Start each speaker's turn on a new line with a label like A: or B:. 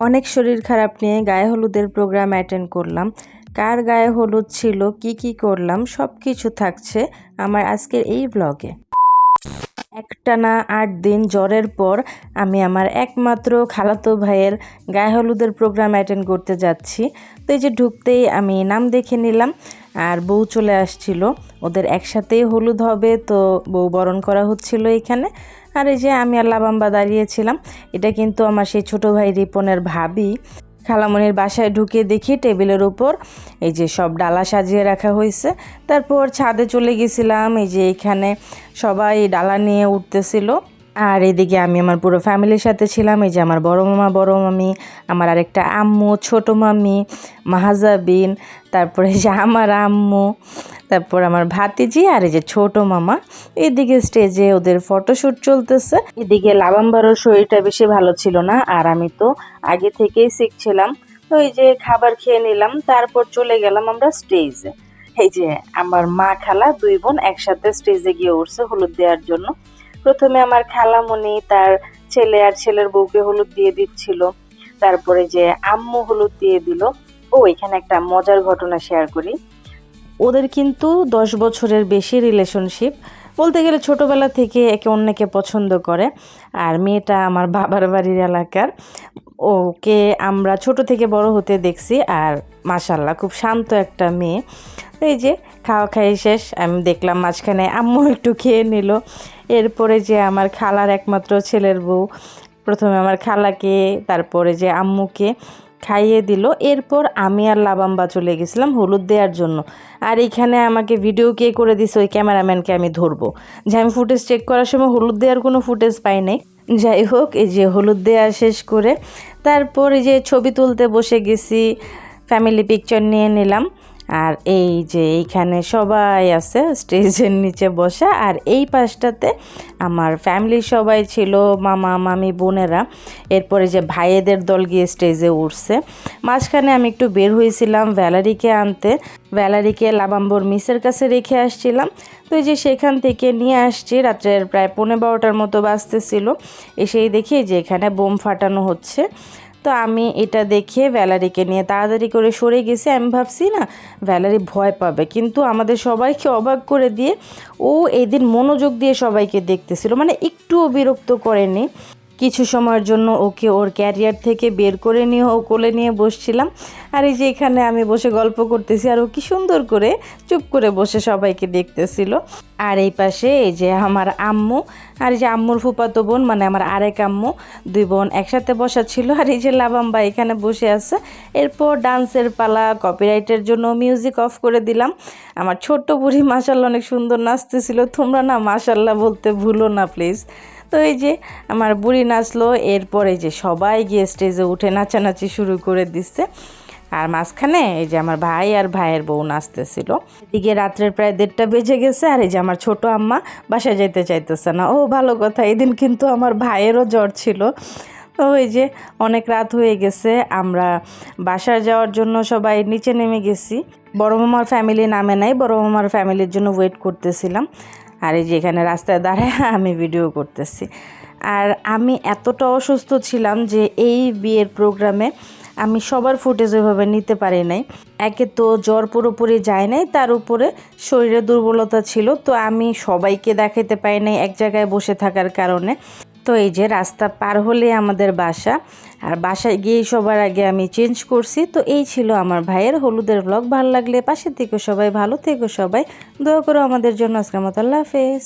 A: অনেক শরীর খারাপ নিয়ে গায়ে হলুদের প্রোগ্রাম অ্যাটেন্ড করলাম। কার গায়ে হলুদ ছিল, কি কি করলাম সব কিছু থাকছে আমার আজকের এই ব্লগে একটানা আট দিন জ্বরের পর আমি আমার একমাত্র খালাতো ভাইয়ের গায়ে হলুদের প্রোগ্রাম অ্যাটেন্ড করতে যাচ্ছি। তো এই যে ঢুকতেই আমি নাম দেখে নিলাম আর বউ চলে আসছিল। ওদের একসাথেই হলুদ হবে তো বউ বরণ করা হচ্ছিল এখানে। আর এই যে আমি আর লাবাম্বা দাঁড়িয়েছিলাম এটা কিন্তু আমার সেই ছোট ভাই রিপনের ভাবি। খালামনির বাসায় ঢুকে দেখি টেবিলের উপর এই যে সব ডালা সাজিয়ে রাখা হয়েছে। তারপর ছাদে চলে গেছিলাম, এই যে এখানে সবাই ডালা নিয়ে উঠতেছিল। আর এদিকে আমি আমার পুরো ফ্যামিলির সাথে ছিলাম, এই যে আমার বড় মামা, বড় মামি, আমার আরেকটা আম্মু, ছোট মামি, মাহাজাবিন, তারপরে যে আমার আম্মু তারপর আমার ভাতিজি আর এই যে ছোট মামা, এদিকে স্টেজে ওদের ফটোশ্যুট চলতেছে। এদিকে লাবাম্বারও শরীরটা বেশি ভালো ছিল না, আর আমি তো আগে থেকেই শিখছিলাম তো এই যে খাবার খেয়ে নিলাম, তারপর চলে গেলাম আমরা স্টেজে এই যে আমার মা খালা দুই বোন একসাথে স্টেজে গিয়ে উঠছে হলুদ দেওয়ার জন্য। প্রথমে আমার খালামণি, তার ছেলে আর ছেলের বউকে হলুদ দিয়ে দিচ্ছিল। তারপরে যে আম্মু হলুদ দিয়ে দিল। ও, এখানে একটা মজার ঘটনা শেয়ার করি। ওদের কিন্তু দশ বছরের বেশি রিলেশনশিপ বলতে গেলে ছোটোবেলা থেকে একে অন্যকে পছন্দ করে। আর মেয়েটা আমার বাবার বাড়ির এলাকার। ওকে আমরা ছোট থেকে বড় হতে দেখছি আর মাসাল্লাহ খুব শান্ত একটা মেয়ে। এই যে খাওয়া খাই শেষ, আমি দেখলাম মাঝখানে আম্মু একটু খেয়ে নিল। এরপরে যে আমার খালার একমাত্র ছেলের বউ, প্রথমে আমার খালাকে, তারপরে যে আম্মুকে। খাইয়ে দিল। এরপর আমি আর লাবাম্বা চলে গেছিলাম হলুদ দেওয়ার জন্য। আর এখানে আমাকে ভিডিও কে করে দিস ওই ক্যামেরাম্যানকে আমি ধরবো। যে আমি ফুটেজ চেক করার সময় হলুদ দেওয়ার কোনো ফুটেজ পাই নাই। যাই হোক, এই যে হলুদ দেওয়া শেষ করে, তারপর এই যে ছবি তুলতে বসে গেছি ফ্যামিলি পিকচার নিয়ে নিলাম। আর এই যে এইখানে সবাই আছে, স্টেজের নিচে বসা। আর এই পাশটাতে আমার ফ্যামিলির সবাই ছিল, মামা, মামি, বোনেরা। এরপরে যে ভাইয়েদের দল গিয়ে স্টেজে উঠছে। মাঝখানে আমি একটু বের হয়েছিলাম ভ্যালারিকে আনতে। ভ্যালারিকে লাবাম্বর মিসের কাছে রেখে আসছিলাম। তো যে সেখান থেকে নিয়ে আসছি। রাত্রের প্রায় পনেরো বারোটার মতো বাজতেছিল। এসেই দেখি যে এখানে বোম ফাটানো হচ্ছে। তো আমি এটা দেখে ভ্যালারিকে নিয়ে তাড়াতাড়ি করে সরে গেছি। আমি ভাবছি, না, ভ্যালারি ভয় পাবে। কিন্তু আমাদের সবাইকে অবাক করে দিয়ে ও এদিন মনোযোগ দিয়ে সবাইকে দেখতেছিল। মানে একটুও বিরক্ত করেনি। কিছু সময়ের জন্য ওকে ওর ক্যারিয়ার থেকে বের করে নিয়ে ও কোলে নিয়ে বসছিলাম। আর এই যে এখানে আমি বসে গল্প করতেছি আর ও কি সুন্দর করে চুপ করে বসে সবাইকে দেখতেছিল। আর এই পাশে এই যে আমার আম্মু আর এই যে আম্মুর ফুপাতো বোন মানে আমার আরেক আম্মু, দুই বোন একসাথে বসা ছিল। আর এই যে লাবাম্বা এখানে বসে আছে। এরপর ডান্সের পালা কপিরাইটের জন্য মিউজিক অফ করে দিলাম। আমার ছোট্ট বুড়ি মাসাল্লাহ অনেক সুন্দর নাচতেছিল। তোমরা না মাসাল্লাহ বলতে ভুলো না প্লিজ তো এই যে আমার বুড়ি নাচলো, এরপরে যে সবাই গিয়ে স্টেজে উঠে নাচানাচি শুরু করে দিচ্ছে। আর মাঝখানে এই যে আমার ভাই আর ভাইয়ের বউ নাচতেছিল। এদিকে রাত্রের প্রায় দেড়টা বেজে গেছে, আর এই যে আমার ছোট আম্মা বাসায় যেতে চাইতেছে না। ও ভালো কথা, এদিন কিন্তু আমার ভাইয়েরও জ্বর ছিল। তো ওই যে অনেক রাত হয়ে গেছে, আমরা বাসায় যাওয়ার জন্য সবাই নিচে নেমে গেছি। বড় মামার ফ্যামিলি নামে নাই, বড় মামার ফ্যামিলির জন্য ওয়েট করতেছিলাম। আর এই যে এখানে রাস্তায় দাঁড়ায় আমি ভিডিও করতেছি। আর আমি এতটা অসুস্থ ছিলাম যে এই বিয়ের প্রোগ্রামে আমি সবার ফুটেজ ওইভাবে নিতে পারি নাই। একে তো জ্বর পুরোপুরি যায় নাই, তার উপরে শরীরে দুর্বলতা ছিল, তো আমি সবাইকে দেখাতে পাই নাই এক জায়গায় বসে থাকার কারণে। তো এই যে রাস্তা পার হলে আমাদের বাসা, আর বাসায় গিয়ে সবার আগে আমি চেঞ্জ করছি। তো এই ছিল আমার ভাইয়ের হলুদের ব্লগ ভালো লাগলে পাশের থেকে সবাই, ভালো থেকো সবাই। দয়া করো আমাদের জন্য। আজকের মতো আল্লাহ হাফেজ।